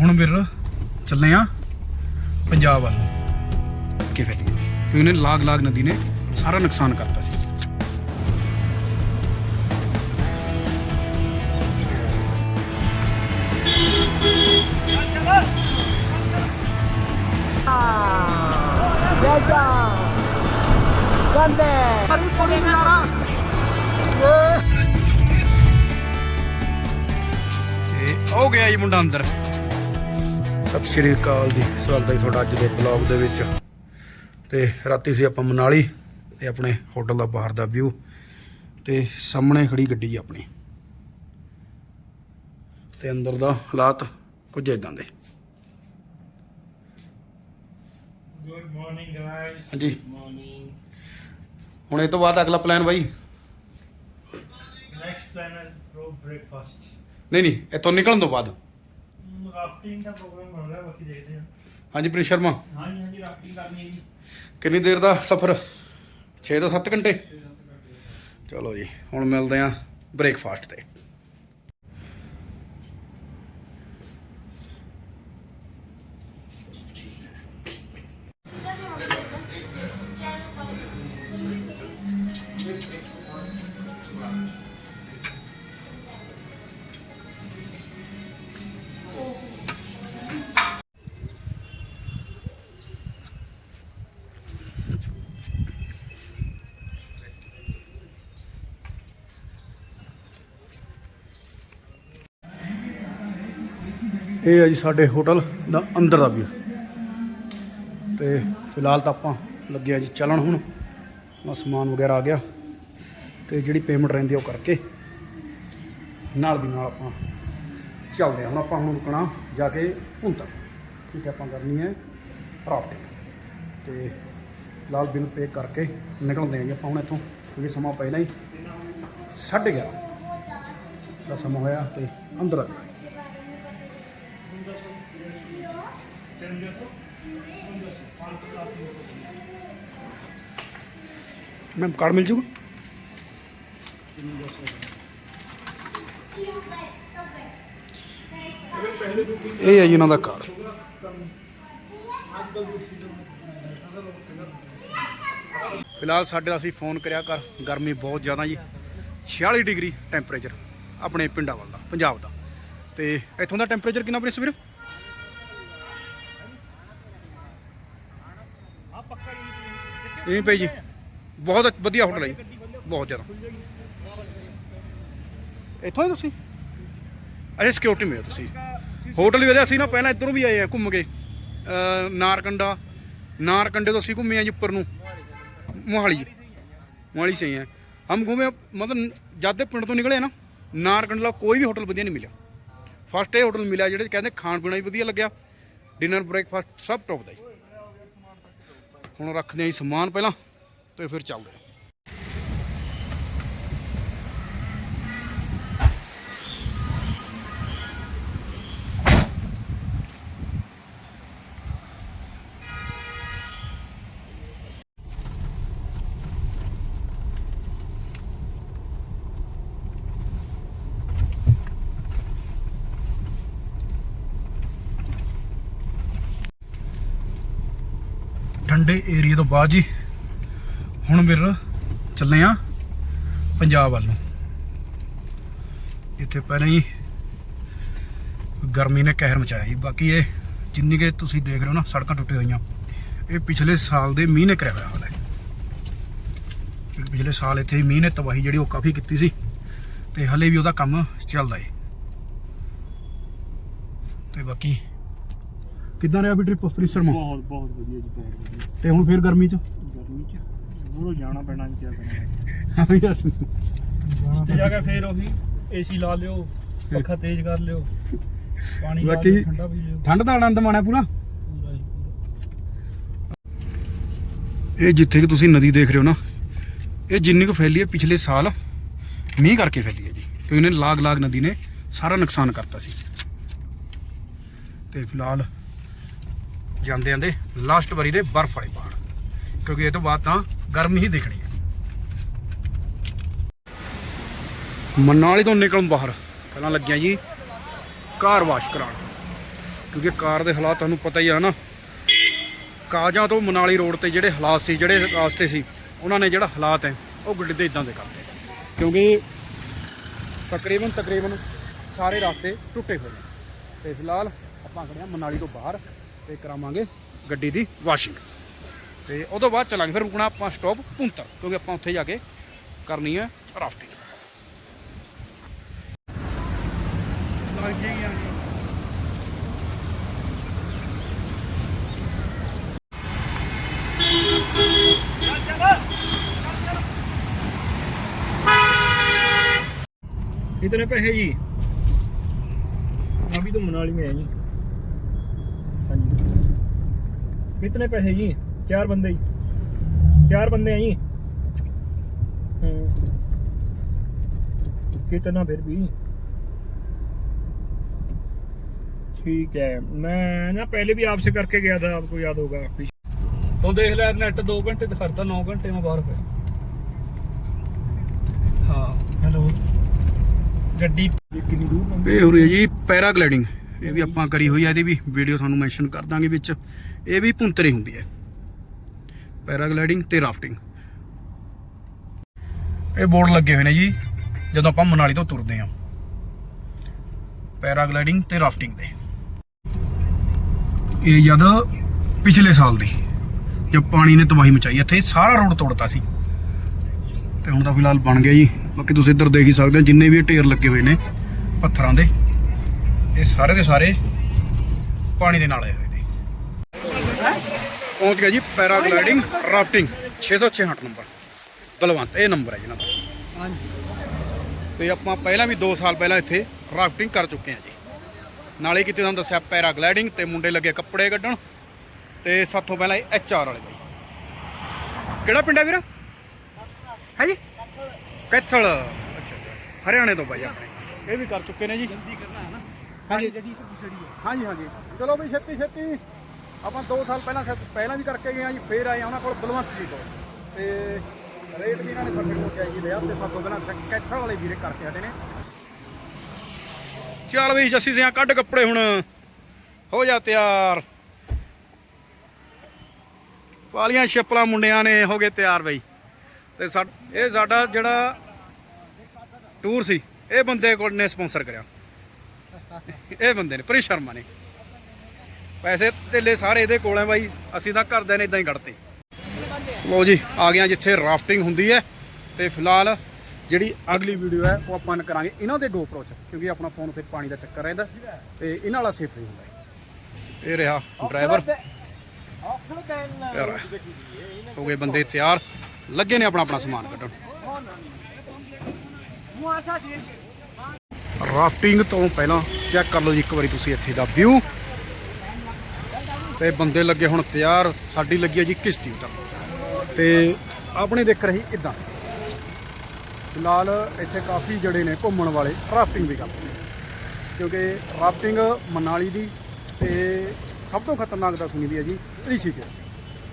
ਹੁਣ ਵੀਰ ਚੱਲੇ ਆ ਪੰਜਾਬ ਵੱਲ। ਨੂੰ ਕਿ ਫਿਰ ਕਿਉਂਕਿ ਇਹਨੇ ਲਾਗ ਲਾਗ ਨਦੀ ਨੇ ਸਾਰਾ ਨੁਕਸਾਨ ਕਰਤਾ ਸੀ। ਤੇ ਹੋ ਗਿਆ ਜੀ ਮੁੰਡਾ ਅੰਦਰ। ਸਤਿ ਸ਼੍ਰੀ ਅਕਾਲ ਜੀ। ਸਵਾਗਤ ਹੈ ਤੁਹਾਡਾ ਅੱਜ ਦੇ ਬਲੌਗ ਦੇ ਵਿੱਚ। ਤੇ ਰਾਤੀ ਸੀ ਆਪਾਂ ਮਨਾਲੀ ਤੇ ਆਪਣੇ ਹੋਟਲ ਦਾ ਬਾਹਰ ਦਾ ਵਿਊ ਤੇ ਸਾਹਮਣੇ ਖੜੀ ਗੱਡੀ ਆਪਣੀ। ਤੇ ਅੰਦਰ ਦਾ ਹਾਲਾਤ ਕੁਝ ਇਦਾਂ ਦੇ। Good morning, guys. ਹਾਂਜੀ। Morning. ਹੁਣ ਇਹ ਤੋਂ ਬਾਅਦ ਅਗਲਾ ਪਲਾਨ ਬਾਈ। Next plan is road breakfast. ਨਹੀਂ ਨਹੀਂ ਇੱਥੋਂ ਨਿਕਲਣ ਤੋਂ ਬਾਅਦ। Rafting ਦਾ ਪ੍ਰੋਗਰਾਮ ਬਣ ਰਿਹਾ ਬਾਕੀ ਦੇਖਦੇ ਹਾਂ। ਹਾਂਜੀ ਪ੍ਰਿੰਸ ਸ਼ਰਮਾ। ਹਾਂਜੀ ਹਾਂਜੀ ਰਾਫਟਿੰਗ ਕਰਨੀ ਹੈ ਜੀ। ਕਿੰਨੀ ਦੇਰ ਦਾ ਸਫ਼ਰ? 6 ਤੋਂ 7 ਘੰਟੇ? ਚਲੋ ਜੀ ਹੁਣ ਮਿਲਦੇ ਆਂ ਬ੍ਰੇਕਫਾਸਟ ਤੇ। ਇਹ ਹੈ ਜੀ ਸਾਡੇ ਹੋਟਲ ਦਾ ਅੰਦਰ ਦਾ ਵਿਊ। ਤੇ ਫਿਲਹਾਲ ਤਾਂ ਆਪਾਂ ਲੱਗੇ ਆ ਜੀ ਚੱਲਣ ਹੁਣ। ਨਾ ਸਮਾਨ ਵਗੈਰਾ ਆ ਗਿਆ। ਤੇ ਜਿਹੜੀ ਪੇਮੈਂਟ ਰਹਿੰਦੀ ਉਹ ਕਰਕੇ ਨਾਲ ਦੀ ਨਾਲ ਆਪਾਂ ਚੱਲਦੇ ਹਾਂ। ਹੁਣ ਆਪਾਂ ਹੁਣ ਰੁਕਣਾ ਜਾ ਕੇ ਭੁੰਤਰ। ਠੀਕ ਹੈ, ਆਪਾਂ ਕਰਨੀ ਹੈ ਰਾਫਟਿੰਗ ਤੇ ਫਿਲਹਾਲ ਬਿੱਲ ਪੇ ਕਰਕੇ ਨਿਕਲਦੇ ਹਾਂ ਜੀ ਆਪਾਂ ਹੁਣ ਇੱਥੋਂ। ਕਿਉਂਕਿ ਸਮਾਂ ਪਹਿਲਾਂ ਹੀ 11:30 ਦਾ ਸਮਾਂ ਹੋਇਆ ਤੇ ਅੰਦਰ ਆ ਗਏ। ਮੈਮ ਕਾਰਡ ਮਿਲ ਜੂਗਾ? ਇਹ ਹੈ ਜੀ ਇਹਨਾਂ ਦਾ ਕਾਰਡ ਫਿਲਹਾਲ ਸਾਡੇ ਅਸੀਂ ਫੋਨ ਕਰਿਆ ਕਰ, ਗਰਮੀ ਬਹੁਤ ਜ਼ਿਆਦਾ ਜੀ। 46 ਡਿਗਰੀ ਟੈਂਪਰੇਚਰ ਆਪਣੇ ਪਿੰਡਾਂ ਵੱਲ ਦਾ, ਪੰਜਾਬ ਦਾ। ਤੇ ਇੱਥੋਂ ਦਾ ਟੈਂਪਰੇਚਰ ਕਿੰਨਾ ਪ੍ਰਿੰਸ ਸਵੇਰੇ ਇਹ ਪਈ ਜੀ, ਬਹੁਤ ਵਧੀਆ ਹੋਟਲ ਹੈ ਜੀ। ਬਹੁਤ ਜ਼ਿਆਦਾ। ਇੱਥੋਂ ਹੀ ਤੁਸੀਂ? ਅਜੇ ਸਿਕਿਉਰਿਟੀ ਮਿਲੇ ਤੁਸੀਂ। ਹੋਟਲ ਵੀ ਵਧੀਆ, ਅਸੀਂ ਨਾ ਪਹਿਲਾਂ ਇੱਧਰੋਂ ਵੀ ਆਏ ਆ ਘੁੰਮ ਕੇ। ਨਾਰਕੰਡਾ। ਨਾਰਕੰਡੇ ਤੋਂ ਅਸੀਂ ਘੁੰਮੇ ਆ ਜੀ ਉੱਪਰ ਨੂੰ। ਮੋਹਾਲੀ। ਮੋਹਾਲੀ ਸਹੀ ਹੈ ਹਮ ਘੁੰਮੇ ਮਤਲਬ ਜਦ ਦੇ ਪਿੰਡ ਤੋਂ ਨਿਕਲੇ ਨਾ ਨਾਰਕੰਡਲਾ ਕੋਈ ਵੀ ਹੋਟਲ ਵਧੀਆ ਨਹੀਂ ਮਿਲਿਆ। ਫਸਟ ਏ ਹੋਟਲ ਮਿਲਿਆ, ਜਿਹੜੇ ਕਹਿੰਦੇ ਖਾਣ ਪੀਣਾ ਵੀ ਵਧੀਆ ਲੱਗਿਆ। ਡਿਨਰ ਬ੍ਰੇਕਫਾਸਟ ਸਭ ਟੌਪ ਦਾ ਜੀ। ਹੁਣ ਰੱਖਦੇ ਆਂ ਜੀ ਸਮਾਨ ਪਹਿਲਾਂ ਤੇ ਫਿਰ ਚੱਲਦੇ ਠੰਡੇ ਏਰੀਆ ਤੋਂ ਬਾਅਦ ਜੀ ਹੁਣ ਵੀਰ ਚੱਲੇ ਆ ਪੰਜਾਬ ਵੱਲ ਨੂੰ। ਇੱਥੇ ਪਹਿਲਾਂ ਹੀ ਗਰਮੀ ਨੇ ਕਹਿਰ ਮਚਾਇਆ ਜੀ। ਬਾਕੀ ਇਹ ਜਿੰਨੀ ਕਿ ਤੁਸੀਂ ਦੇਖ ਰਹੇ ਹੋ ਨਾ, ਸੜਕਾਂ ਟੁੱਟੀਆਂ ਹੋਈਆਂ। ਇਹ ਪਿਛਲੇ ਸਾਲ ਦੇ ਮੀਂਹ ਨੇ ਕਰਿਆ ਹੋਇਆ ਹਾਲੇ। ਪਿਛਲੇ ਸਾਲ ਇੱਥੇ ਮੀਂਹ ਨੇ ਤਬਾਹੀ ਜਿਹੜੀ ਉਹ ਕਾਫੀ ਕੀਤੀ ਸੀ ਤੇ ਹਲੇ ਵੀ ਉਹਦਾ ਕੰਮ ਚੱਲਦਾ ਏ। ਤੇ ਬਾਕੀ ਕਿੱਦਾਂ ਰਿਹਾ ਵੀ ਟ੍ਰਿਪ ਫਰੀ ਸ਼ਰਮਾ? ਬਹੁਤ ਬਹੁਤ ਵਧੀਆ ਜੀ ਬਹੁਤ ਵਧੀਆ। ਤੇ ਹੁਣ ਫਿਰ ਗਰਮੀ ਚ? ਗਰਮੀ ਚ? ਦੂਰੋਂ ਜਾਣਾ ਪੈਣਾ ਜੀ ਕੀ ਕਰਨਾ ਹਾਂ ਵੀ ਯਾਰ। ਜਾ ਕੇ ਫੇਰ ਉਹੀ ਏਸੀ ਲਾ ਲਿਓ ਪੱਖਾ ਤੇਜ਼ ਕਰ ਲਿਓ ਪਾਣੀ ਬਾਕੀ- ਠੰਡਾ ਪੀ ਲਿਓ। ਠੰਡ ਦਾ ਆਨੰਦ ਮਾਣਿਆ ਪੂਰਾ। ਇਹ ਜਿੱਥੇ ਕਿ ਤੁਸੀਂ ਨਦੀ ਦੇਖ ਰਹੇ ਹੋ ਨਾ ਇਹ ਜਿੰਨੀ ਕੁ ਫੈਲੀ ਹੈ ਪਿਛਲੇ ਸਾਲ ਮੀਂਹ ਕਰਕੇ ਫੈਲੀ ਹੈ ਜੀ। ਕਿਉਂਕਿ ਇਹਨੇ ਲਾਗ ਲਾਗ ਨਦੀ ਨੇ ਸਾਰਾ ਨੁਕਸਾਨ ਕਰਤਾ ਸੀ। ਤੇ ਫਿਲਹਾਲ ਜਾਂਦੇ ਜਾਂਦੇ ਲਾਸਟ ਵਾਰੀ ਦੇ ਬਰਫ਼ ਵਾਲੇ ਪਹਾੜ। ਕਿਉਂਕਿ ਇਹ ਤੋਂ ਬਾਅਦ ਤਾਂ ਗਰਮੀ ਹੀ ਦਿਖਣੀ ਹੈ। ਮਨਾਲੀ ਤੋਂ ਨਿਕਲਣ ਬਾਹਰ, ਪਹਿਲਾਂ ਲੱਗਿਆ ਜੀ ਕਾਰ ਵਾਸ਼ ਕਰਾਉਣ। ਕਿਉਂਕਿ ਕਾਰ ਦੇ ਹਾਲਾਤ ਤੁਹਾਨੂੰ ਪਤਾ ਹੀ ਆ ਨਾ, ਕਾਜਾਂ ਤੋਂ ਮਨਾਲੀ ਰੋਡ ਤੇ ਜਿਹੜੇ ਹਾਲਾਤ ਸੀ, ਜਿਹੜੇ ਰਾਸਤੇ ਸੀ, ਉਹਨਾਂ ਨੇ ਜਿਹੜਾ ਹਾਲਾਤ ਹੈ, ਉਹ ਗੱਡੀ ਦੇ ਇਦਾਂ ਦੇ ਕਰਤੇ। ਕਿਉਂਕਿ ਤਕਰੀਬਨ ਤਕਰੀਬਨ ਸਾਰੇ ਰਸਤੇ ਟੁੱਟੇ ਹੋਏ ਨੇ। ਤੇ ਫਿਲਹਾਲ ਆਪਾਂ ਖੜੇ ਹਾਂ ਮਨਾਲੀ ਤੋਂ ਬਾਹਰ। ਤੇ ਕਰਾਵਾਂਗੇ ਗੱਡੀ ਦੀ ਵਾਸ਼ਿੰਗ ਤੇ ਉਦੋਂ ਬਾਅਦ ਚੱਲਾਂਗੇ ਫਿਰ ਰੁਕਣਾ ਆਪਾਂ ਸਟਾਪ ਪੁੰਤਰ ਕਿਉਂਕਿ ਆਪਾਂ ਉੱਥੇ ਜਾ ਕੇ ਕਰਨੀ ਹੈ ਰਾਫਟਿੰਗ ਲੱਗ ਜਾਈਆਂ कितने पैसे जी अभी तो मनाली में है जी कितने पैसे जी चार बंदे जी चार बंदे हैं जी हम्म। कितना फिर भी ठीक है मैं ना पहले भी आपसे करके गया था आपको याद होगा तो देख लिया नेट दो घंटे दिखाता नौ घंटे में बाहर पे हाँ हेलो ਗੱਡੀ ਕਿੰਨੀ ਦੂਰ ਹੁੰਦੀ ਇਹ ਹੋ ਰਹੀ ਹੈ ਜੀ ਪੈਰਾਗਲਾਈਡਿੰਗ ਇਹ ਵੀ ਆਪਾਂ ਕਰੀ ਹੋਈ ਆ, ਇਹਦੀ ਵੀ ਵੀਡੀਓ ਤੁਹਾਨੂੰ ਮੈਂਸ਼ਨ ਕਰ ਦਾਂਗੇ ਵਿੱਚ। ਇਹ ਵੀ ਪੁੰਤਰੇ ਹੁੰਦੀ ਹੈ। ਪੈਰਾਗਲਾਈਡਿੰਗ ਤੇ ਰਾਫਟਿੰਗ। ਇਹ ਬੋਰਡ ਲੱਗੇ ਹੋਏ ਨੇ ਜੀ, ਜਦੋਂ ਆਪਾਂ ਮਨਾਲੀ ਤੋਂ ਤੁਰਦੇ ਹਾਂ। ਪੈਰਾਗਲਾਈਡਿੰਗ ਤੇ ਰਾਫਟਿੰਗ ਦੇ। ਇਹ ਜਦ ਪਿਛਲੇ ਸਾਲ ਦੀ, ਜਦ ਪਾਣੀ ਨੇ ਤਬਾਹੀ ਮਚਾਈ, ਇੱਥੇ ਸਾਰਾ ਰੋਡ ਤੋੜਤਾ ਸੀ। ਤੇ ਹੁਣ ਤਾਂ ਫਿਲਹਾਲ ਬਣ ਗਿਆ ਜੀ। ਬਾਕੀ ਤੁਸੀਂ ਇੱਧਰ ਦੇਖ ਹੀ ਸਕਦੇ ਹੋ, ਜਿੰਨੇ ਵੀ ਇਹ ਢੇਰ ਲੱਗੇ ਹੋਏ ਨੇ, ਪੱਥਰਾਂ ਦੇ। ਇਹ ਸਾਰੇ ਦੇ ਸਾਰੇ ਪਾਣੀ ਦੇ ਨਾਲ ਆਏ ਹੋਏ ਨੇ। ਪਹੁੰਚ ਗਿਆ ਜੀ ਪੈਰਾਗਲਾਈਡਿੰਗ ਰਾਫਟਿੰਗ 666 ਨੰਬਰ। ਬਲਵੰਤ ਇਹ ਨੰਬਰ ਹੈ ਜੀ ਇਹਨਾਂ ਦਾ ਹਾਂਜੀ। ਤੇ ਆਪਾਂ ਪਹਿਲਾਂ ਵੀ 2 ਸਾਲ ਪਹਿਲਾਂ ਇੱਥੇ ਰਾਫਟਿੰਗ ਕਰ ਚੁੱਕੇ ਹਾਂ ਜੀ। ਨਾਲੇ ਕਿਤੇ ਤੁਹਾਨੂੰ ਦੱਸਿਆ ਪੈਰਾਗਲਾਈਡਿੰਗ ਤੇ ਮੁੰਡੇ ਲੱਗੇ ਕੱਪੜੇ ਕੱਢਣ ਤੇ ਸਾਥੋਂ ਪਹਿਲਾਂ ਐਚ ਆਰ ਵਾਲੇ ਬਾਈ। ਕਿਹੜਾ ਪਿੰਡ ਹੈ ਵੀਰ? ਹੈ ਜੀ? ਕੈਥਲ। ਅੱਛਾ ਹਰਿਆਣੇ ਤੋਂ ਬਾਈ ਆਪਣੇ। ਇਹ ਵੀ ਕਰ ਚੁੱਕੇ ਨੇ ਜੀ। ਹਾਂਜੀ। ਪਿਛੜੀ ਹੈ। ਹਾਂਜੀ ਹਾਂਜੀ। ਚਲੋ ਬਈ ਛੇਤੀ ਛੇਤੀ। ਆਪਾਂ 2 ਸਾਲ ਪਹਿਲਾਂ ਸ਼ਾਇਦ ਪਹਿਲਾਂ ਵੀ ਕਰਕੇ ਗਏ ਆ ਜੀ ਫੇਰ ਆਏ ਆ ਉਹਨਾਂ ਕੋਲ ਬਲਵੰਤ ਜੀ ਤੋਂ ਤੇ ਰੇਟ ਵੀ ਇਹਨਾਂ ਨੇ ਸਾਡੇ ਕੋਲ ਜਾਈ ਲਿਆ ਤੇ ਤੋਂ ਪਹਿਲਾਂ ਕੈਥਲ ਵਾਲੇ ਵੀਰੇ ਕਰਕੇ ਹਟੇ ਨੇ। ਚੱਲ ਬਈ ਜੱਸੀ ਸਿਆਂ ਕੱਢ ਕੱਪੜੇ ਹੁਣ। ਹੋ ਜਾ ਤਿਆਰ। ਪਾਲੀਆਂ ਛੱਪਲਾਂ ਮੁੰਡਿਆਂ ਨੇ ਹੋ ਗਏ ਤਿਆਰ ਬਈ। ਤੇ ਸਾ ਇਹ ਸਾਡਾ ਜਿਹੜਾ ਟੂਰ ਸੀ ਇਹ ਬੰਦੇ ਕੋਲ ਨੇ ਸਪਾਂਸਰ ਕਰਿਆ। ਇਹ ਬੰਦੇ ਨੇ, ਪ੍ਰੀ ਸ਼ਰਮਾ ਨੇ। ਪੈਸੇ ਧੇਲੇ ਸਾਰੇ ਇਹਦੇ ਕੋਲ ਹੈ ਬਾਈ, ਅਸੀਂ ਤਾਂ ਘਰਦਿਆਂ ਨੇ ਇਦਾਂ ਹੀ ਕੱਢਤੇ। ਲਓ ਜੀ, ਆ ਗਿਆ ਜਿੱਥੇ ਰਾਫਟਿੰਗ ਹੁੰਦੀ ਹੈ। ਤੇ ਫਿਲਹਾਲ ਜਿਹੜੀ ਅਗਲੀ ਵੀਡੀਓ ਹੈ, ਉਹ ਆਪਾਂ ਕਰਾਂਗੇ ਇਹਨਾਂ ਦੇ GoPro ਚ, ਕਿਉਂਕਿ ਆਪਣਾ ਫੋਨ ਉੱਤੇ ਪਾਣੀ ਦਾ ਚੱਕਰ ਰਹਿੰਦਾ। ਤੇ ਇਹਨਾਂ ਵਾਲਾ ਸੇਫ ਨਹੀਂ ਹੁੰਦਾ ਇਹ ਰਿਹਾ ਡਰਾਈਵਰ ਹੋ ਗਏ ਬੰਦੇ ਤਿਆਰ। ਲੱਗੇ ਨੇ ਆਪਣਾ ਆਪਣਾ ਸਮਾਨ ਕੱਢਣ। ਰਾਫਟਿੰਗ ਤੋਂ ਪਹਿਲਾਂ ਚੈੱਕ ਕਰ ਲਓ ਜੀ ਇੱਕ ਵਾਰੀ ਤੁਸੀਂ ਇੱਥੇ ਦਾ ਵਿਊ ਤੇ ਬੰਦੇ ਲੱਗੇ ਹੁਣ ਤਿਆਰ, ਸਾਡੀ ਲੱਗੀ ਹੈ ਜੀ ਕਿਸ਼ਤੀ ਉਤਰ ਤੇ ਆਪਣੀ ਦੇਖ ਰਹੀ ਇਦਾਂ। ਫਿਲਹਾਲ ਇੱਥੇ ਕਾਫੀ ਜੜੇ ਨੇ ਘੁੰਮਣ ਵਾਲੇ ਰਾਫਟਿੰਗ ਵੀ ਕਰਦੇ ਕਿਉਂਕਿ ਰਾਫਟਿੰਗ ਮਨਾਲੀ ਦੀ ਤੇ ਸਭ ਤੋਂ ਖਤਰਨਾਕ ਦਾ ਸੁਣੀ ਦੀ ਹੈ ਜੀ, ਰਿਸ਼ੀਕੇਸ਼ ਦੀ।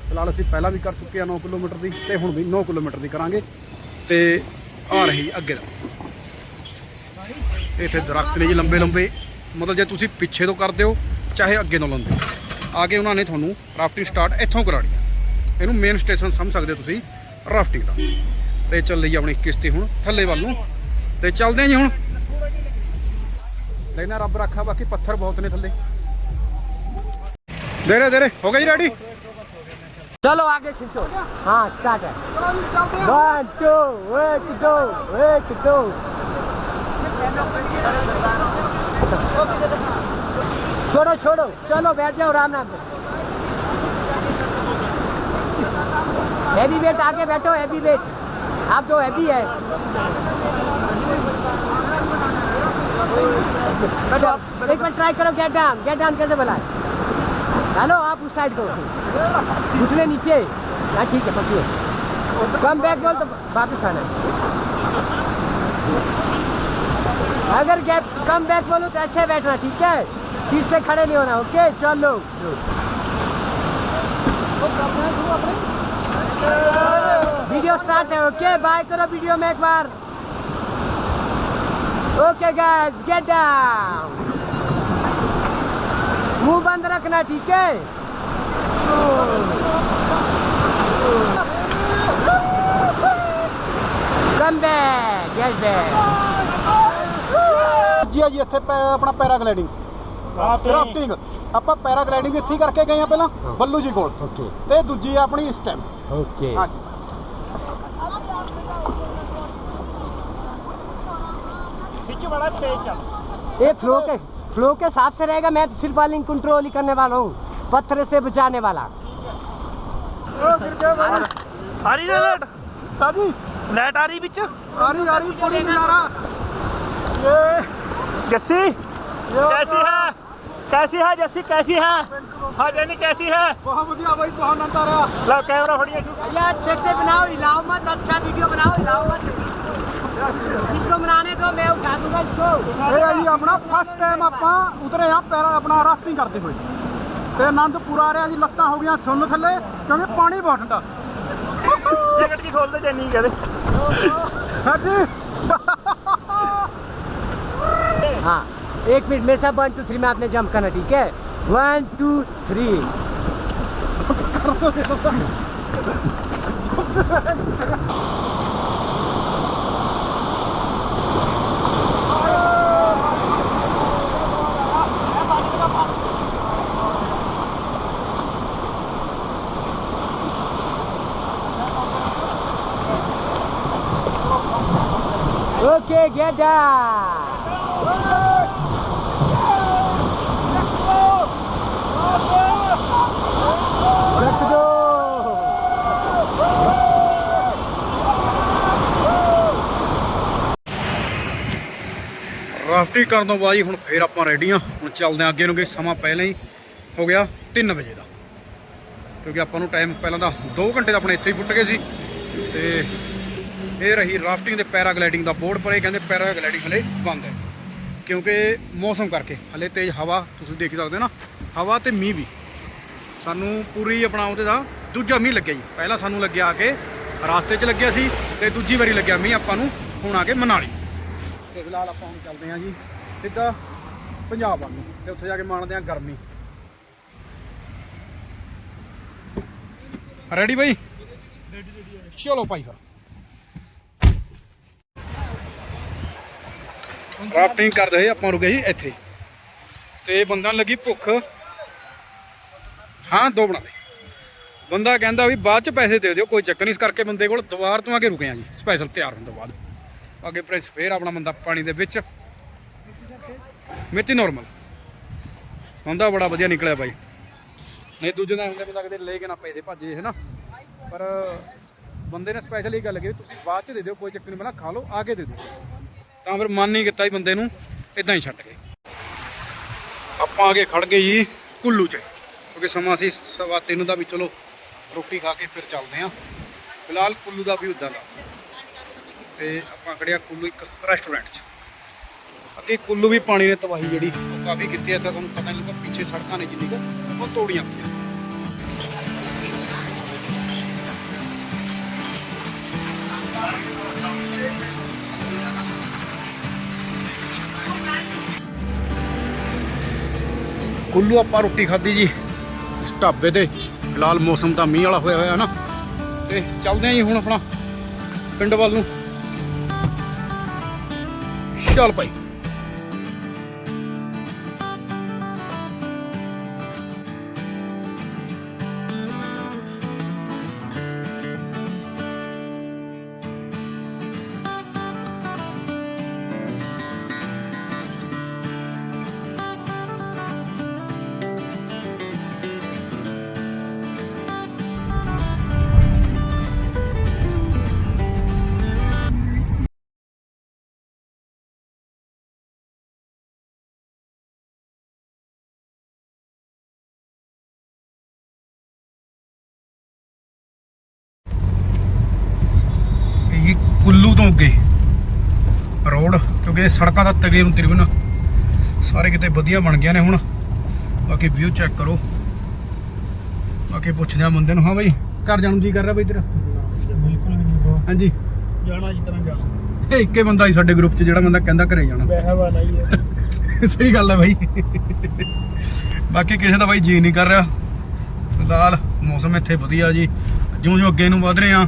ਫਿਲਹਾਲ ਅਸੀਂ ਪਹਿਲਾਂ ਵੀ ਕਰ ਚੁੱਕੇ ਹਾਂ 9 ਕਿਲੋਮੀਟਰ ਦੀ ਤੇ ਹੁਣ ਵੀ 9 ਕਿਲੋਮੀਟਰ ਦੀ ਕਰਾਂਗੇ। ਤੇ ਆ ਰਹੀ ਅੱਗੇ ਦਾ। ਇੱਥੇ ਦਰਖਤ ਨੇ ਜੀ ਲੰਬੇ ਲੰਬੇ ਮਤਲਬ ਜੇ ਤੁਸੀਂ ਪਿੱਛੇ ਤੋਂ ਕਰਦੇ ਹੋ ਚਾਹੇ ਅੱਗੇ ਤੋਂ ਲਾਉਂਦੇ ਹੋ ਆ ਕੇ ਉਹਨਾਂ ਨੇ ਤੁਹਾਨੂੰ ਰਾਫਟਿੰਗ ਸਟਾਰਟ ਇੱਥੋਂ ਕਰਾਣੀ ਹੈ ਇਹਨੂੰ ਮੇਨ ਸਟੇਸ਼ਨ ਸਮਝ ਸਕਦੇ ਹੋ ਤੁਸੀਂ ਰਾਫਟਿੰਗ ਦਾ ਤੇ ਚੱਲ ਲਈ ਆਪਣੀ ਕਿਸ਼ਤੀ ਹੁਣ ਥੱਲੇ ਵੱਲ ਨੂੰ ਤੇ ਚੱਲਦੇ ਹਾਂ ਜੀ ਹੁਣ ਲੈਣਾ ਰੱਬ ਰੱਖਾ ਬਾਕੀ ਪੱਥਰ ਬਹੁਤ ਨੇ ਥੱਲੇ ਦੇਰੇ ਦੇਰੇ ਹੋ ਗਿਆ ਜੀ ਰੈਡੀ चलो आगे खींचो हाँ स्टार्ट है वन टू एक दो एक दो छोड़ो छोड़ो। चलो, बैठ जाओ, राम राम हैवी वेट आगे बैठो हैवी वेट आप जो हैवी है। एक बार ट्राई करो गेट डाउन गेट डाउन कैसे है हेलो आप उस साइड को। घुटने नीचे। हाँ ठीक है पकड़िए कम बैक बोल तो वापस आना। अगर गैप कम बैक बोलो तो अच्छे बैठना ठीक है सीट से खड़े नहीं होना ओके चलो वीडियो स्टार्ट है ओके बाय करो वीडियो में एक बार okay guys get down move रखना ठीक है कम बैक यस बैक ਜੀ ਆ ਜੀ ਇੱਥੇ ਪੈ- ਆਪਣਾ ਪੈਰਾਗਲਾਈਡਿੰਗ ਕਰਾਫਟਿੰਗ ਆਪਾਂ ਪੈਰਾਗਲਾਈਡਿੰਗ ਇੱਥੇ ਹੀ ਕਰਕੇ ਗਏ ਆ ਪਹਿਲਾਂ ਬੱਲੂ ਜੀ ਕੋਲ ओके ਤੇ ਦੂਜੀ ਆ ਆਪਣੀ ਇਸ ਟਾਈਮ ओके ਹਾਂਜੀ ये फ्लो के फ्लो के हिसाब से रहेगा मैं तो सिर्फ बॉलिंग कंट्रोल ही करने वाला हूँ पत्थर से बचाने वाला ਆ ਰਹੀ ਲੈਟ ਸਾਜੀ ਲੈਟ ਆ ਰਹੀ ਵਿੱਚ ਆ ਰਹੀ ਆ ਰਹੀ ਪੂਰੀ ਨਜ਼ਾਰਾ जस्सी कैसी है कैसी है जस्सी कैसी है हाँ जैनी कैसी है ਬਹੁਤ ਵਧੀਆ ਬਾਈ ਬਹੁਤ ਆਨੰਦ ਆ ਰਿਹਾ लो कैमरा फड़िए भैया अच्छे से बनाओ हिलाओ मत अच्छा वीडियो बनाओ हिलाओ मत इसको बनाने दो मैं उठा दूंगा इसको ਇਹ ਆ ਜੀ ਆਪਣਾ ਫਸਟ ਟਾਈਮ ਆਪਾਂ ਉਤਰੇ ਆ ਪੈਰਾ ਆਪਣਾ ਰਾਫਟਿੰਗ ਕਰਦੇ ਹੋਏ ਤੇ ਆਨੰਦ ਪੂਰਾ ਆ ਰਿਹਾ ਜੀ ਲੱਤਾਂ ਹੋ ਗਈਆਂ ਸੁੰਨ ਥੱਲੇ ਕਿਉਂਕਿ ਪਾਣੀ ਬਹੁਤ ਠੰਡਾ जैकेट की खोल दे जैनी कहते ਹਾਂਜੀ हाँ। एक मिनट मेरे साथ वन टू थ्री में आपने जंप करना ठीक है? One two three Okay, get down. Rafting ਕਰਨ ਤੋਂ ਬਾਅਦ ਜੀ ਹੁਣ ਫੇਰ ਆਪਾਂ ਰੈਡੀ ਆ ਹੁਣ ਚੱਲਦੇ ਆ ਅੱਗੇ ਨੂੰ ਕਿ ਸਮਾਂ ਪਹਿਲਾਂ ਹੀ ਹੋ ਗਿਆ 3 ਵਜੇ ਦਾ। ਕਿਉਂਕਿ ਆਪਾਂ ਨੂੰ ਟਾਈਮ ਪਹਿਲਾਂ ਦਾ 2 ਘੰਟੇ ਦਾ ਆਪਣੇ ਇੱਥੇ ਹੀ ਫੁੱਟ ਗਏ ਸੀ। ਤੇ ਇਹ ਰਹੀ ਰਾਫਟਿੰਗ ਤੇ ਪੈਰਾਗਲਾਈਡਿੰਗ ਦਾ ਬੋਰਡ ਪਰ ਇਹ ਕਹਿੰਦੇ ਪੈਰਾਗਲਾਈਡਿੰਗ ਹਲੇ ਬੰਦ ਹੈ। ਕਿਉਂਕਿ ਮੌਸਮ ਕਰਕੇ ਹਲੇ ਤੇਜ਼ ਹਵਾ, ਤੁਸੀਂ ਦੇਖ ਸਕਦੇ ਹੋ ਨਾ, ਹਵਾ ਤੇ ਮੀਂਹ ਵੀ। ਸਾਨੂੰ ਪੂਰੀ ਆਪਣਾ ਉਹਦੇ ਦਾ ਦੂਜਾ ਮੀਂਹ ਲੱਗਿਆ ਜੀ। ਪਹਿਲਾਂ ਸਾਨੂੰ ਲੱਗਿਆ ਆ ਕੇ ਰਾਸਤੇ 'ਚ ਲੱਗਿਆ ਸੀ ਤੇ ਦੂਜੀ ਵਾਰੀ ਲੱਗਿਆ ਮੀਂਹ ਆਪਾਂ ਨੂੰ ਹੁਣ ਆ ਕੇ ਮਨਾਲੀ। ਤੇ ਫਿਲਹਾਲ ਆਪਾਂ ਹੁਣ ਚੱਲਦੇ ਹਾਂ ਜੀ ਸਿੱਧਾ ਪੰਜਾਬ ਵੱਲ ਨੂੰ ਤੇ ਉੱਥੇ ਜਾ ਕੇ ਮਾਣਦੇ ਹਾਂ ਗਰਮੀ। ਰੈਡੀ ਬਾਈ? ਚਲੋ ਭਾਈ ਫਿਰ। ਰਾਫਟਿੰਗ ਕਰਦੇ ਹੋਏ ਆਪਾਂ ਰੁਕੇ ਜੀ ਇੱਥੇ। ਤੇ ਬੰਦਾ ਨੂੰ ਲੱਗੀ ਭੁੱਖ। ਹਾਂ, ਦੋ ਬਣਾ ਦੇ। ਬੰਦਾ ਕਹਿੰਦਾ ਵੀ ਬਾਅਦ ਚ ਪੈਸੇ ਦੇ ਦਿਓ, ਕੋਈ ਚੱਕਰ ਨਹੀਂ। ਇਸ ਕਰਕੇ ਬੰਦੇ ਕੋਲ ਦੁਬਾਰ ਤੋਂ ਆ ਕੇ ਰੁਕੇ ਆ ਜੀ। ਸਪੈਸ਼ਲ ਤਿਆਰ ਹੋਣ ਤੋਂ ਬਾਅਦ। ਅੱਗੇ ਪ੍ਰੈਸ ਫੇਰ ਆਪਣਾ ਬੰਦਾ ਪਾਣੀ ਦੇ ਵਿੱਚ। ਮਿੱਟੀ ਨਾਰਮਲ ਬੰਦਾ ਬੜਾ ਵਧੀਆ ਨਿਕਲਿਆ ਬਾਈ। ਨਹੀਂ, ਦੂਜੇ ਦਾ ਹੁੰਦੇ ਵੀ ਲੱਗਦੇ ਲੈ ਕੇ ਨਾ ਪੈਸੇ ਭੱਜੇ ਹੈ ਨਾ ਪਰ ਬੰਦੇ ਨੇ ਸਪੈਸ਼ਲ ਇਹ ਗੱਲ ਕਹੀ ਤੁਸੀਂ ਬਾਅਦ ਚ ਦੇ ਦਿਓ, ਕੋਈ ਚੱਕਰ ਨਹੀਂ ਪਹਿਲਾਂ ਖਾ ਲਓ ਆ ਕੇ ਦੇ ਦਿਓ। ਤਾਂ ਫਿਰ ਮਨ ਨਹੀਂ ਕੀਤਾ ਜੀ ਬੰਦੇ ਨੂੰ ਇਦਾਂ ਹੀ ਛੱਡ ਗਏ ਆਪਾਂ ਆ ਕੇ ਖੜ ਗਏ ਜੀ ਕੁੱਲੂ 'ਚ। ਕਿਉਂਕਿ ਸਮਾਂ ਸੀ ਸਵਾ ਤਿੰਨ ਦਾ ਵੀ, ਚਲੋ ਰੋਟੀ ਖਾ ਕੇ ਫਿਰ ਚੱਲਦੇ ਆਂ ਫਿਲਹਾਲ ਕੁੱਲੂ ਦਾ ਵੀ ਉਦਾਂ ਦਾ। ਤੇ ਆਪਾਂ ਖੜਿਆ ਕੁੱਲੂ ਇੱਕ ਰੈਸਟੋਰੈਂਟ 'ਚ। ਅੱਗੇ ਕੁੱਲੂ ਵੀ ਪਾਣੀ ਨੇ ਤਬਾਹੀ ਜਿਹੜੀ ਉਹ ਕਾਫੀ ਕੀਤੀ ਹੈ ਤਾਂ ਤੁਹਾਨੂੰ ਪਤਾ ਨਹੀਂ ਲੱਗਾ ਪਿੱਛੇ ਸੜਕਾਂ ਨੇ ਜਿੰਨੀ ਕੁ, ਉਹ ਤੋੜੀਆਂ ਪਈਆਂ। ਕੁੱਲੂ, ਆਪਾਂ ਰੋਟੀ ਖਾਧੀ ਜੀ। ਇਸ ਢਾਬੇ ਤੇ ਫਿਲਹਾਲ ਮੌਸਮ ਤਾਂ ਮੀਂਹ ਵਾਲਾ ਹੋਇਆ ਹੋਇਆ ਹੈ ਨਾ। ਤੇ ਚੱਲਦੇ ਆਂ ਜੀ ਹੁਣ ਆਪਣਾ ਪਿੰਡ ਵੱਲ ਨੂੰ। ਚੱਲ ਭਾਈ। ਕੁੱਲੂ ਤੋਂ ਅੱਗੇ। ਰੋਡ ਕਿਉਂਕਿ ਸੜਕਾਂ ਦਾ ਤਗੜੇ ਨੂੰ ਤਕਰੀਬਨ ਸਾਰੇ ਕਿਤੇ ਵਧੀਆ ਬਣ ਗਿਆ ਨੇ ਹੁਣ। ਬਾਕੀ ਵਿਊ ਚੈੱਕ ਕਰੋ। ਬਾਕੀ ਪੁੱਛਦੇ ਆ ਮੁੰਡੇ ਨੂੰ ਹਾਂ ਬਈ ਘਰ ਜਾਣ ਨੂੰ ਜੀ ਕਰ ਰਿਹਾ ਬਾਈ ਤੇਰਾ? ਬਿਲਕੁਲ ਵੀ ਨਹੀਂ ਹਾਂਜੀ। ਜਾਣਾ ਜਿਸ ਤਰ੍ਹਾਂ ਜਾਣਾ। ਇੱਕੇ ਬੰਦਾ ਹੀ ਸਾਡੇ ਗਰੁੱਪ 'ਚ ਜਿਹੜਾ ਬੰਦਾ ਕਹਿੰਦਾ ਘਰੇ ਜਾਣਾ। ਬਹਿਵਾ ਵਾਲਾ ਹੀ ਹੈ ਸਹੀ ਗੱਲ ਹੈ ਬਾਈ। ਬਾਕੀ ਕਿਸੇ ਦਾ ਬਾਈ ਜੀ ਨਹੀਂ ਕਰ ਰਿਹਾ। ਫਿਲਹਾਲ ਮੌਸਮ ਇੱਥੇ ਵਧੀਆ ਜੀ। ਜਿਉਂ ਜਿਉਂ ਅੱਗੇ ਨੂੰ ਵਧ ਰਹੇ ਆ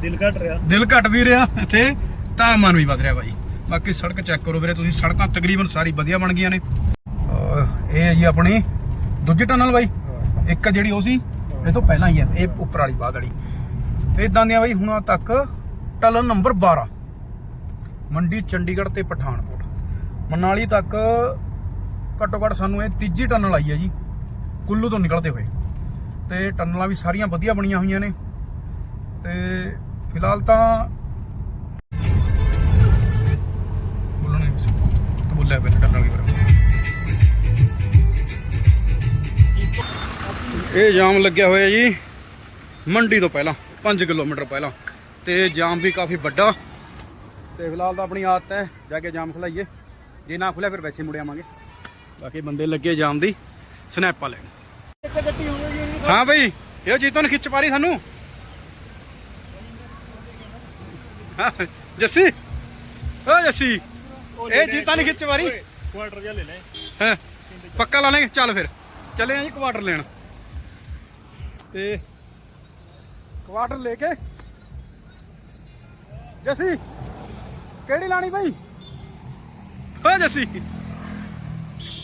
ਦਿਲ ਘਟ ਰਿਹਾ। ਦਿਲ ਘਟ ਵੀ ਰਿਹਾ ਇੱਥੇ ਤਾਪਮਾਨ ਵੀ ਵਧ ਰਿਹਾ ਬਾਈ। ਬਾਕੀ ਸੜਕ ਚੈੱਕ ਕਰੋ ਵੀਰੇ ਤੁਸੀਂ ਸੜਕਾਂ ਤਕਰੀਬਨ ਸਾਰੀ ਵਧੀਆ ਬਣ ਗਈਆਂ ਨੇ। ਇਹ ਹੈ ਜੀ ਆਪਣੀ ਦੂਜੀ ਟਨਲ ਬਾਈ। ਇੱਕ ਜਿਹੜੀ ਉਹ ਸੀ ਇਹ ਤੋਂ ਪਹਿਲਾਂ ਹੀ ਹੈ ਇਹ ਉੱਪਰ ਵਾਲੀ ਬਾਗ ਵਾਲੀ। ਤੇ ਇਦਾਂ ਦੀਆਂ ਬਾਈ ਹੁਣ ਤੱਕ ਟਨਲ ਨੰਬਰ 12 ਮੰਡੀ ਚੰਡੀਗੜ੍ਹ ਤੇ ਪਠਾਨਕੋਟ। ਮਨਾਲੀ ਤੱਕ ਘੱਟੋ ਘੱਟ ਸਾਨੂੰ ਇਹ ਤੀਜੀ ਟਨਲ ਆਈ ਹੈ ਜੀ ਕੁੱਲੂ ਤੋਂ ਨਿਕਲਦੇ ਹੋਏ। ਤੇ ਟਨਲਾਂ ਵੀ ਸਾਰੀਆਂ ਵਧੀਆ ਬਣੀਆਂ ਹੋਈਆਂ ਨੇ। ਤੇ ਫਿਲਹਾਲ ਤਾਂ ਬੋਲਣਾ ਨਹੀਂ ਸੀ। ਤਾਂ ਬੋਲਿਆ ਪਹਿਲਾਂ ਟਨਲ ਕੀ ਬਰਾ ਇਹ ਜਾਮ ਲੱਗਿਆ ਹੋਇਆ ਜੀ ਮੰਡੀ ਤੋਂ ਪਹਿਲਾਂ 5 ਕਿਲੋਮੀਟਰ ਪਹਿਲਾਂ। ਤੇ ਜਾਮ ਵੀ ਕਾਫੀ ਵੱਡਾ। ਤੇ ਫਿਲਹਾਲ ਤਾਂ ਆਪਣੀ ਆਦਤ ਹੈ ਜਾ ਕੇ ਜਾਮ ਖਲਾਈਏ। ਜੇ ਨਾ ਖੁੱਲਿਆ ਫਿਰ ਵੈਸੇ ਮੁੜ ਆਵਾਂਗੇ। ਬਾਕੀ ਬੰਦੇ ਲੱਗੇ ਜਾਮ ਦੀ ਸਨੈਪਾਂ ਲੈਣ। ਹਾਂ ਬਈ ਇਹ ਜੀਤੋਂ ਨੇ ਖਿੱਚ ਪਾਰੀ ਸਾਨੂੰ ਹਾਂ, ਜੱਸੀ? ਓ ਜੱਸੀ ਇਹ ਜੀਤਾਂ ਨੇ ਖਿੱਚ ਮਾਰੀ ਕੁਆਟਰ ਜਿਹਾ ਲੈ ਲੈ। ਹਾਂ? ਪੱਕਾ ਲਾ ਲਾਂਗੇ ਚੱਲ ਫਿਰ। ਚੱਲੇ ਆ ਜੀ ਕੁਆਟਰ ਲੈਣ। ਤੇ ਕੁਆਟਰ ਲੈ ਕੇ। ਜੱਸੀ ਕਿਹੜੀ ਲਾਣੀ ਭਾਈ ਓ ਜੱਸੀ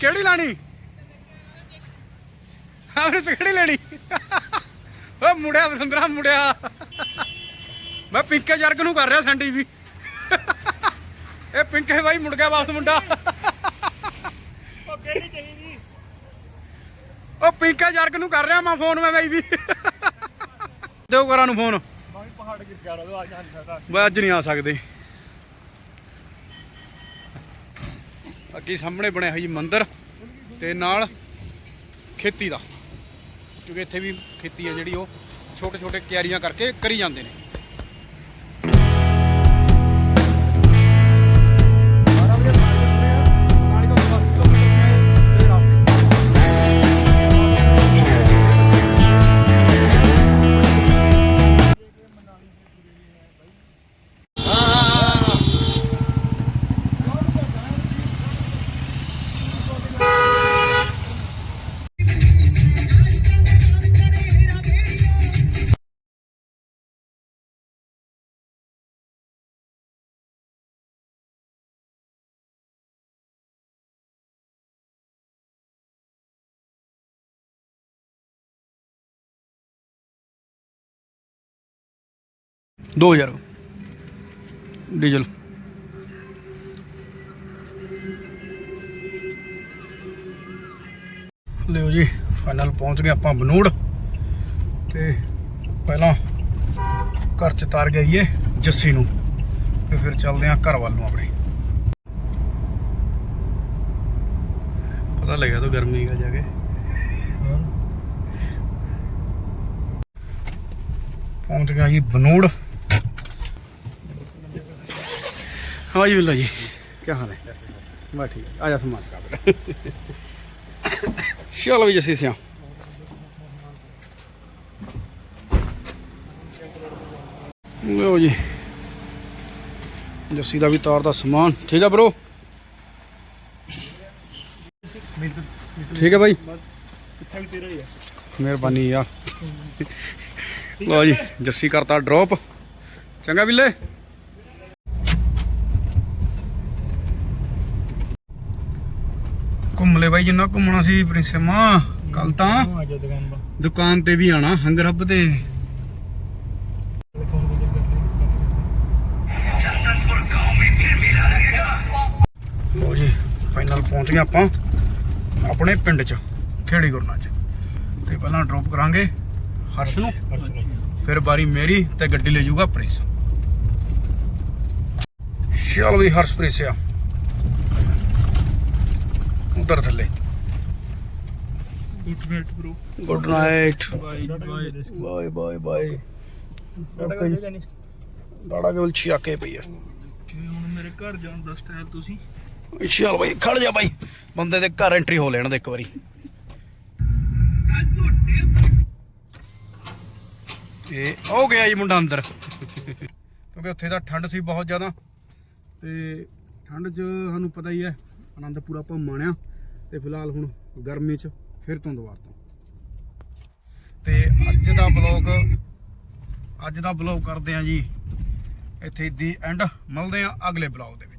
ਕਿਹੜੀ ਲਾਣੀ? ਹਾਂ ਕਿਹੜੀ ਲੈਣੀ? ਓ ਮੁੜਿਆ ਬਰਿੰਦਰਾ ਮੁੜਿਆ ਮੈਂ ਪਿੰਕੇ ਜਰਗ ਨੂੰ ਕਰ ਰਿਹਾ ਸੈਂਡੀ ਵੀ ਇਹ ਪਿੰਕੇ ਬਾਈ ਮੁੜ ਗਿਆ ਵਾਪਸ ਮੁੰਡਾ। ਉਹ ਕਿਹੜੀ ਚਾਹੀਦੀ ਉਹ ਪਿੰਕਾ ਜਰਗ ਨੂੰ ਕਰ ਰਿਹਾ ਮੈਂ ਫੋਨ ਮੈਂ ਬਾਈ ਵੀ। ਦਿਓ ਕਰਾਂ ਨੂੰ ਫੋਨ। ਮੈਂ ਵੀ ਪਹਾੜ ਗਿਰ ਗਿਆ ਰਹਾ? ਆ ਜਾ ਨਹੀਂ ਸਕਦਾ ਮੈਂ ਅੱਜ ਨਹੀਂ ਆ ਸਕਦੇ। ਅੱਗੇ ਸਾਹਮਣੇ ਬਣਿਆ ਹੋਈ ਮੰਦਿਰ ਤੇ ਨਾਲ ਖੇਤੀ ਦਾ। ਕਿਉਂਕਿ ਇੱਥੇ ਵੀ ਖੇਤੀ ਹੈ ਜਿਹੜੀ ਉਹ ਛੋਟੇ ਛੋਟੇ ਕਿਆਰੀਆਂ ਕਰਕੇ ਕਰੀ ਜਾਂਦੇ ਨੇ। ਦੋ ਹਜ਼ਾਰ। ਡੀਜ਼ਲ। ਲਿਓ ਜੀ ਫਾਈਨਲ ਪਹੁੰਚ ਗਏ ਆਪਾਂ ਬਨੂੜ ਤੇ ਪਹਿਲਾਂ ਘਰ ਚ ਤਾਰ ਗਈਏ ਜੱਸੀ ਨੂੰ। ਤੇ ਫਿਰ ਚੱਲਦੇ ਆਂ ਘਰ ਵੱਲ ਨੂੰ ਆਪਣੇ। ਪਤਾ ਲੱਗਿਆ ਤਾਂ ਗਰਮੀ ਦਾ ਜਾ ਕੇ। ਪਹੁੰਚ ਗਿਆ ਜੀ ਬਨੂੜ ਹਾਂ ਜੀ, ਬਿੱਲਾ ਜੀ। ਕੀ ਹਾਲ ਹੈ? ਬਸ ਠੀਕ। ਆ ਜਾ ਸਮਾਨ। ਕਾ ਚਲੋ ਵੀ ਜੱਸੀ ਸਿਆ। ਲਓ ਜੀ। ਜੱਸੀ ਦਾ ਵੀ ਤਾਰ ਦਾ ਸਮਾਨ। ਠੀਕ ਆ ਬ్రో ਠੀਕ ਹੈ ਭਾਈ ਮਿਹਰਬਾਨੀ ਯਾਰ। ਲਓ ਜੀ, ਜੱਸੀ ਕਰਤਾ ਡ੍ਰੌਪ ਚੰਗਾ ਬਿੱਲੇ? ਘੁੰਮ ਲੈ ਬਾਈ ਜਿੰਨਾ ਘੁੰਮਣਾ ਸੀ ਪ੍ਰਿੰਸਮਾ ਕੱਲ ਤਾਂ ਦੁਕਾਨ ਤੇ ਵੀ ਆਣਾ ਹੰਗਰ ਹੱਬ ਤੇ। ਜੀ ਫਾਈਨਲ ਪਹੁੰਚ ਗਏ ਆਪਾਂ ਆਪਣੇ ਪਿੰਡ 'ਚ ਖੇੜੀ ਗੁਰਨਾ 'ਚ। ਤੇ ਪਹਿਲਾਂ ਡ੍ਰੌਪ ਕਰਾਂਗੇ ਹਰਸ਼ ਨੂੰ ਫਿਰ ਬਾਰੀ ਮੇਰੀ ਤੇ ਗੱਡੀ ਲੈ ਜਾਊਗਾ ਪ੍ਰਿੰਸ। ਚਲ ਵੀ ਹਰਸ਼ ਪ੍ਰਿੰਸ ਆ। ਉਧਰ ਥੱਲੇ। Good night bro good night bye bye bye ਡਾੜਾ ਕੇਵਲ ਛਿਆਕੇ ਪਈ ਆ? ਕਿ ਹੁਣ ਮੇਰੇ ਘਰ ਜਾਣ ਦਾ ਸਟਾਈਲ ਤੁਸੀਂ? ਚਲ ਬਾਈ ਖੜ ਜਾ ਬਾਈ। ਬੰਦੇ ਦੇ ਘਰ ਐਂਟਰੀ ਹੋ ਲੈਣ ਦੇ ਇੱਕ ਵਾਰੀ। ਇਹ ਹੋ ਗਿਆ ਜੀ ਮੁੰਡਾ ਅੰਦਰ। ਕਿਉਂਕਿ ਉੱਥੇ ਦਾ ਠੰਡ ਸੀ ਬਹੁਤ ਜ਼ਿਆਦਾ। ਤੇ ਠੰਡ 'ਚ ਸਾਨੂੰ ਪਤਾ ਹੀ ਹੈ ਆਨੰਦ ਆਪਾਂ ਮਾਣਿਆ ਤੇ ਫਿਲਹਾਲ ਹੁਣ ਗਰਮੀ 'ਚ ਫਿਰ ਤੋਂ ਦੁਬਾਰ ਤੋਂ। ਤੇ ਅੱਜ ਦਾ ਬਲੌਗ ਅੱਜ ਦਾ ਬਲੌਗ ਕਰਦੇ ਆ ਜੀ। ਇੱਥੇ ਦੀ ਐਂਡ ਮਿਲਦੇ ਆ ਅਗਲੇ ਬਲੌਗ ਦੇ ਵਿੱਚ।